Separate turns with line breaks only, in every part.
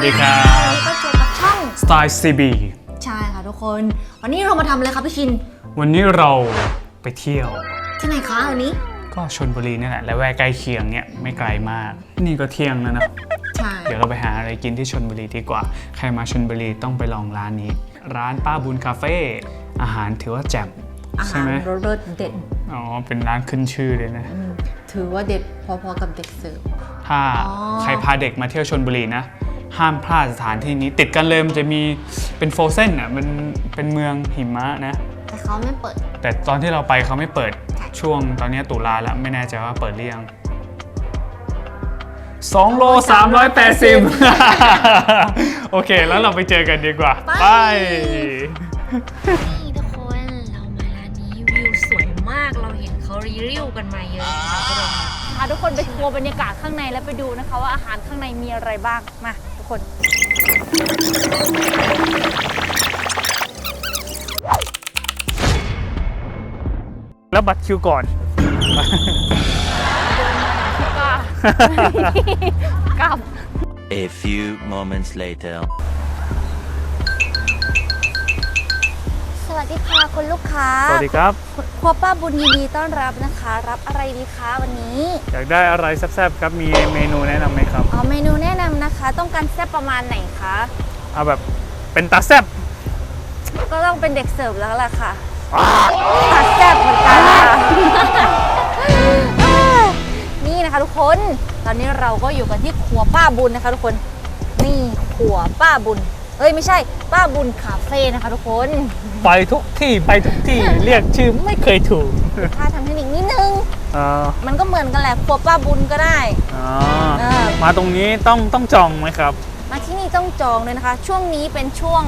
วัสดีครับ
วันนี้ก็เจอกับช่อง
Style CB
ใช่ค่ะทุกคน วันนี้เรามาทำอะไรครับพี่ชิน
วันนี้เราไปเที่ยว
ที่ไหนคะวันนี้
ก็ชนบุรีนี่แหละและแวกใกล้เคียงเนี่ยไม่ไกลมาก นี่ก็เที่ยงแล้วนะ
ใช่
เดี๋ยวเราไปหาอะไรกินที่ชนบุรีดีกว่า ใครมาชนบุรีต้องไปลองร้านนี้ ร้านป้าบุญคาเฟ่อาหารถือว่าแจ่ม
อา
ใช่
หาร
ไหม
รสเด็ด
อ๋อเป็นร้านขึ้นชื่อเลยนะ
อืมถือว่าเด็ดพอๆกับเด็กเสิร์ฟ
ถ้า
อ๋อ
ใครพาเด็กมาเที่ยวชนบุรีนะ ห้ามพลาดสถานที่นี้ติดกันเลยมันจะมีเป็นโฟเซนอะมันเป็นเมืองหิมะนะ
แต่เขาไม่เปิด
แต่ตอนที่เราไปเขาไม่เปิดช่วงตอนนี้ตุลาแล้วไม่แน่ใจว่าเปิดหรือยัง2โล380 โอเค แล้วเราไปเจอกันดีกว่า
ไป
ไป
นี่ทุกคนเรามาร้านนี้วิวสวยมากเราเห็นเขารีวิวกันมาเยอะเราก็เลยมา
พาทุกคนไปทัวร์บรรยากาศข้างในแล้วไปดูนะคะว่าอาหารข้างในมีอะไรบ้างมาทุก คน
แล้วบัตรคิวก่อน
ก็กลับ
A few moments later.
สวัสดีค่ะคุณลูกค้า
สวัสดีครับ
ครัวป้าบุญยินดีต้อนรับนะคะ รับอะไรดีคะวันนี้
อยากได้อะไรแซ่บๆครับมีเมนูแนะนำไหมครับ
อ๋อเมนูแนะนำนะคะ ต้องการแซ่บประมาณไหนคะ
เอาแบบเป็นตาแซ่บ
ก็ต้องเป็นเด็กเสิร์ฟแล้วล่ะค่ะตัดแซ่บเหมือนกันค่ะนี่นะคะทุกคนตอนนี้เราก็อยู่กันที่ครัวป้าบุญนะคะ ทุกคนนี่ครัวป้าบุญ เอ้ยไม่ใช่ป้าบุญคาเฟ่นะคะทุกคน
ไปทุกที่ไปทุกที่เรียกชื่อไม่เคยถูก
ถ้าทำเทคนิคนิดนึง
อ๋อ
มันก็เหมือนกันแหละครัวป้าบุญก็ได้
อ๋อ
เออ
มาตรงนี้ต้องต้องจองไหมครับ
มาที่นี่ต้องจองเลยนะคะ ช่วงนี้เป็นช่วง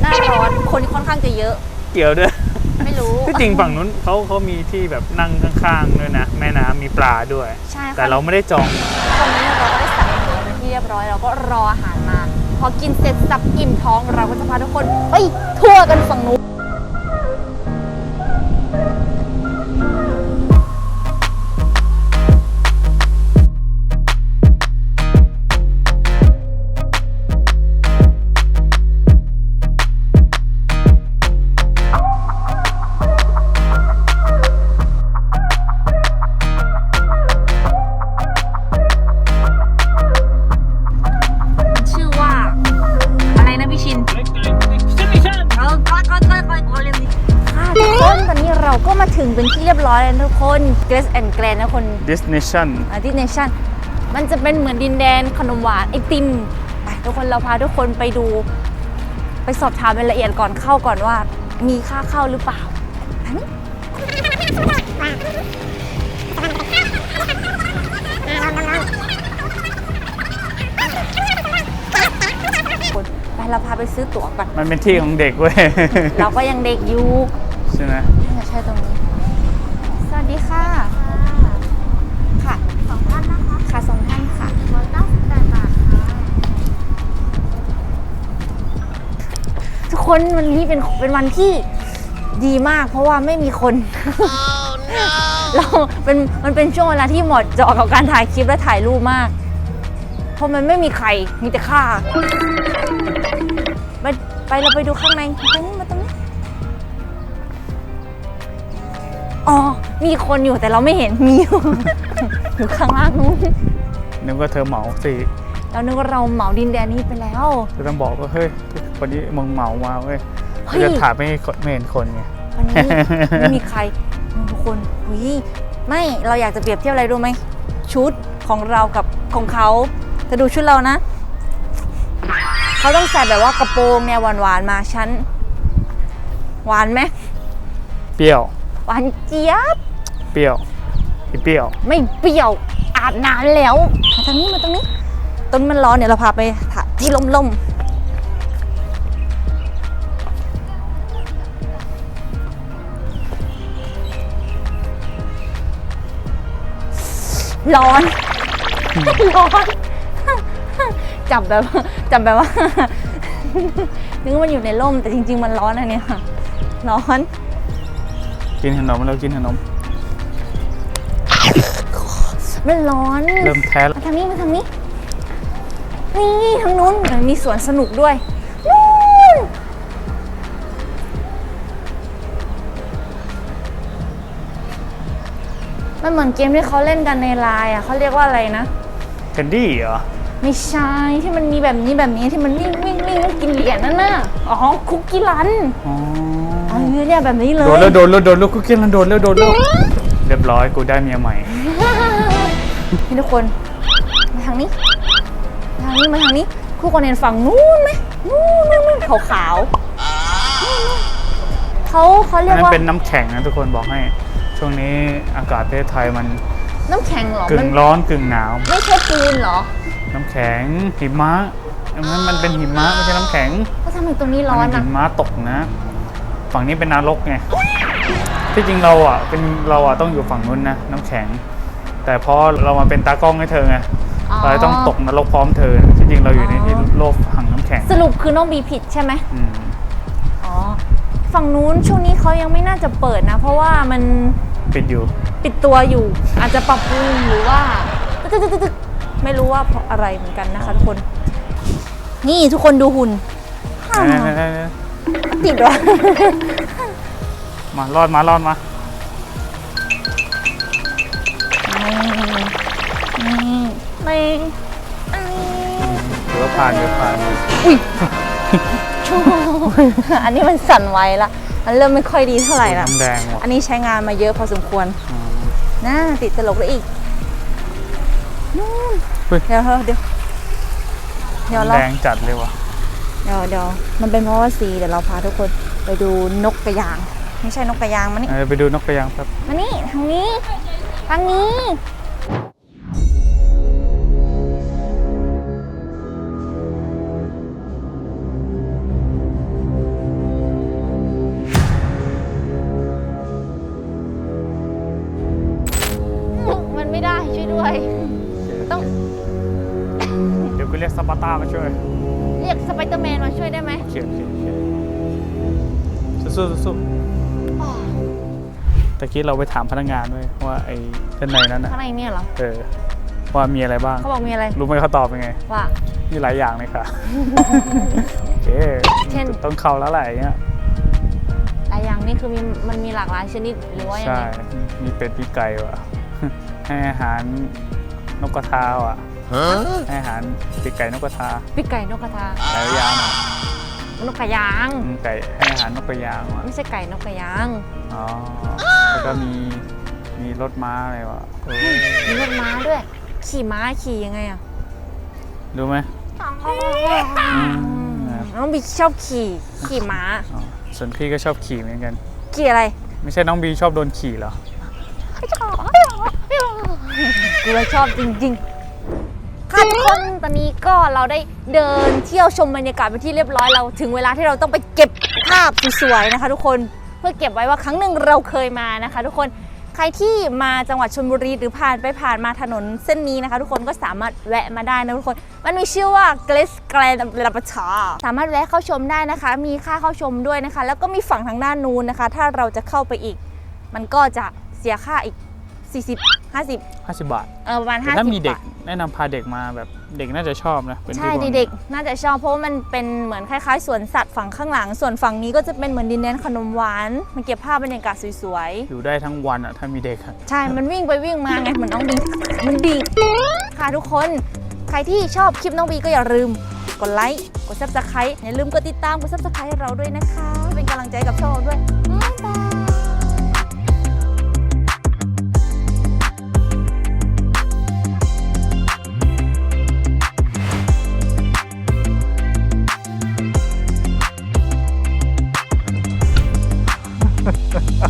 หน้าร้อนคนค่อนข้างจะเยอะ
เกี่ยวด้วย
ไม่รู้
ที่จริงฝั่งนู้นเขาเขามีที่แบบนั่งข้างๆด้วยนะ แม่น้ำมีปลาด้วย
ใช่ค่ะ
แต่เราไม่ได้จอง
ตอนนี้เราก็ได้สั่งอาหารเป็นที่เรียบร้อยเราก็รออาหารมา พอกินเสร็จสับอิ่มท้องเราก็จะพาทุกคนไปทัวร์กันฝั่งนู้น มาถึงเป็นที่เรียบร้อยแล้วนะทุกคน Grace and Grand นะคน
destination
อาทิตย์เนชั่นมันจะเป็นเหมือนดินแดนขนมหวานไอติมไปทุกคนเราพาทุกคนไปดู ไปสอบถามรายละเอียดก่อนเข้าก่อนว่า มีค่าเข้าหรือเปล่าอันนี้คนไปเราพาไปซื้อตั๋วก่อน
มันเป็นที่ของเด็กเว้ย
เราก็ยังเด็กอยู่
ใช่ไหม
น่าจะใช่ตรงนี้ สวัสดีค่ะ ค่ะสองท่านนะคะค่ะสองท่านค่ะร้อยเก้าสิบแปดบาทค่ะทุกคนวันนี้เป็นเป็นวันที่ดีมาก เพราะว่าไม่มีคน เราเป็นมันเป็นช่วงเวลาที่เหมาะเจาะกับการถ่ายคลิปและถ่ายรูปมาก เพราะมันไม่มีใครมีแต่ข้าไปไปเราไปดูข้างในตรงนี้มาตรง อ๋อ มีคนอยู่แต่เราไม่เห็นมีอยู่ อยู่ข้างล่างนู้น
นึกว่าเธอเหมาสิ
เรานึกว่าเราเหมาดินแดนนี้ไปแล้ว
จะต้องบอกว่าเฮ้ยวันนี้มึงเหมามาเว้ย
เฮ้ย
จะถ่ายไม่ให้คนไม่เห็นคนไง
วันนี้ไม่มีใครทุกคนหุยไม่เราอยากจะเปรียบเทียบอะไรรู้ไหมชุดของเรากับของเขาจะดูชุดเรานะ เขาต้องใส่แบบว่ากระโปรงเนี่ยหวานๆมาชั้น หวานไหม
เปรี้ยว
หวานเจี๊ยบ
เปรี้ยวอีเปรี้ยว
ไม่เปรี้ยวอาบนานแล้วมาทางนี้มาตรงนี้ ต้นมันร้อนเดี๋ยวเราพาไปถ่ายที่ลมๆร้อน ร้อน จับแบบจับแบบว่า นึกว่ามันอยู่ในร่มแต่จริง ๆ มันร้อนอันเนี้ยร้อน
กินขนมแล้วกินขนม
มันร้อน
เริ่มแพ้แล้ว
มาทางนี้มาทางนี้ นี่ทางนู้นมีสวนสนุกด้วยนู่นมันเหมือนเกมที่เขาเล่นกันในไลน์อะเขาเรียกว่าอะไรนะ
เคนดี้เหรอ
ไม่ใช่ที่มันมีแบบนี้แบบนี้ที่มันวิ่งวิ่งวิ่งแล้วกินเหรียญนั่นน่ะอ๋อคุกกี้รัน
อ๋อ
เออเนี่ยแบบนี้เล
โดน
ย
แล้วโดนแล้วโดนแล้วคุกกี้แล้วโดนแล้วโดนแล้วเรียบร้อยกูได้เมียใหม่
นี่ทุกคนมาทางนี้มาทางนี้มาทางนี้คู่คนเห็นฝั่งนู้นไหมนู้นนู้นนู้นขาวขาวๆเขาเขาเรี
อั
ย
น
ก
นั้น
ว่า
เป็นน้ำแข็งนะทุกคนบอกให้ ช่วงนี้อากาศประเทศไทยมัน
น้ำแข็งเหรอกึ่มั
ง
น
ร้อนกึ่งหนาว
ไม่ใช่ปูนเหรอ
น้ำแข็งหิมะอันนั้นมันเป็นหิมะไม่ใช่น้ำแข็ง
เขาทำไมตรงนี้ร้อน
มั
อะ
หิมะตกนะ ฝั่งนี้เป็นนรกไงที่จริงเราอะเป็นเราอะต้องอยู่ฝั่งนู้นนะน้ำแข็ง แต่พอเรามาเป็นตากล้องให้เธอไงเราเลยต้องตกนรกพร้อมเธอที่จริงเราอยู่ในที่โลกฝั่งน้ำแข็ง
สรุปคือน้องบีผิดใช่ไหม
อืม
อ๋อฝั่งนู้นช่วงนี้เขายังไม่น่าจะเปิดนะ เพราะว่ามัน
ปิดอยู่
ปิดตัวอยู่ อาจจะปรับปรุงหรือว่าตึ๊กตึ๊กตึ๊กตึ๊กไม่รู้ว่าเพราะอะไรเหมือนกันนะคะทุกคน นี่ทุกคนดูหุ่น ติดวะ
มารอดมารอดมา
นี่ไม่
ถือว่าผ่านถือว่าผ่าน
อันนี้มันสั่นไวละมันเริ่มไม่ค่อยดีเท่าไหร่ละ
น้ำแดงว่ะ
อันนี้ใช้งานมาเยอะพอสมควร
อืม
น่าติดตลกได้อีกนู่น
เฮ้ย
เดี๋ยวเดี๋ยวเดี๋ยวเรา
แดงจัดเลยว่ะ
เดี๋ยวเดี๋ยวมันเป็นเพราะว่าสีเดี๋ยวเราพาทุกคนไปดูนกกระยาง ไม่ใช่นกกระยางมานี่
เออไปดูนกกระยางแป๊บ
มานี่ทางนี้ทางนี้มันไม่ได้ช่วยด้วย ต้อง
เดี๋ยวกูเรียกสปาร์ต้ามาช่วย
เรียกสไปเดอร์แมนมาช่วยได้ไหม
เขียนเขียนเขียนสู้ๆสู้
อ๋อ
ๆตะกี้เราไปถามพนักงานด้วยว่าไอ้ด้านในนั้นอะ
ข้างในเนี่ยเหรอ
เออว่ามีอะไรบ้าง
เขาบอกมีอะไร
รู้ไหมเขาตอบเป็นไง
ว่า
มีหลายอย่างเลยค่ะ โอเค
เช่น
ต้องเข้าแล้วแหละอย่างเงี้ย
หลายอย่างนี่คือมีมันมีหลากหลายชนิดหรือว่ายัง
ใช่
ไง
มีเป็ดมีไก่ว่ะ ให้อาหารนกกระทาว่ะ ให้อาหารปีกไก่นกกระทา
ปีกไก่นกกระทา
ไก่ยางอะ
นกกระยาง
อืมไก่ให้อาหารนกกระยางว่ะ
ไม่ใช่ไก่นกกระยาง
อ๋อแล้วก็มีมีรถม้าอะไรว่ะเออ
มีรถม้าด้วย ขี่ม้าขี่ยังไงอะ
รู้ไหมอืม
น้องบีชอบขี่ขี่ม้า
อ๋อส่วนพี่ก็ชอบขี่เหมือนกัน
ขี่อะไร
ไม่ใช่น้องบีชอบโดนขี่เหรอ
กูเลยชอบจริงๆ ค่ะทุกคนตอนนี้ก็เราได้เดินเที่ยวชมบรรยากาศไปนที่เรียบร้อยเราถึงเวลาที่เราต้องไปเก็บภาพสวยๆนะคะ ทุกคนเพื่อเก็บไว้ว่าครั้งหนึ่งเราเคยมานะคะ ทุกคนใครที่มาจังหวัดชลบุรีหรือผ่านไปผ่านมาถนนเส้นนี้นะคะ ทุกคนก็สามารถแวะมาได้นะทุกคน มันมีชื่อว่าเกลสแกรนลาปชาสามารถแวะเข้าชมได้นะคะ มีค่าเข้าชมด้วยนะคะ แล้วก็มีฝั่งทางด้านนู้นนะคะ ถ้าเราจะเข้าไปอีก มันก็จะเสียค่าอีก 40 50
50 บาท
เออประมาณ
แต่
50
ถ้ามีเด็ก
บาท
แนะนำพาเด็กมาแบบเด็กน่าจะชอบนะเป็นที่
ใช่
บอก
เด็กๆน่าจะชอบเพราะว่ามันเป็นเหมือนคล้ายๆสวนสัตว์ฝั่งข้างหลัง ส่วนฝั่งนี้ก็จะเป็นเหมือนดินแดนขนมหวานมันเก็บภาพบรรยากาศสวย
อยู่ได้ทั้งวันอะถ้ามีเด็กอะ
ๆใช่ มันวิ่งไปวิ่งมาไงเหมือนน้องบีมันดีค่ะทุกคน ใครที่ชอบคลิปน้องบีก็อย่าลืม กดไลค์ กดซับสไครต์อย่าลืมกดติดตาม กดซับสไครต์ให้เราด้วยนะคะ เป็นกำลังใจกับช่องเราด้วย ha ha ha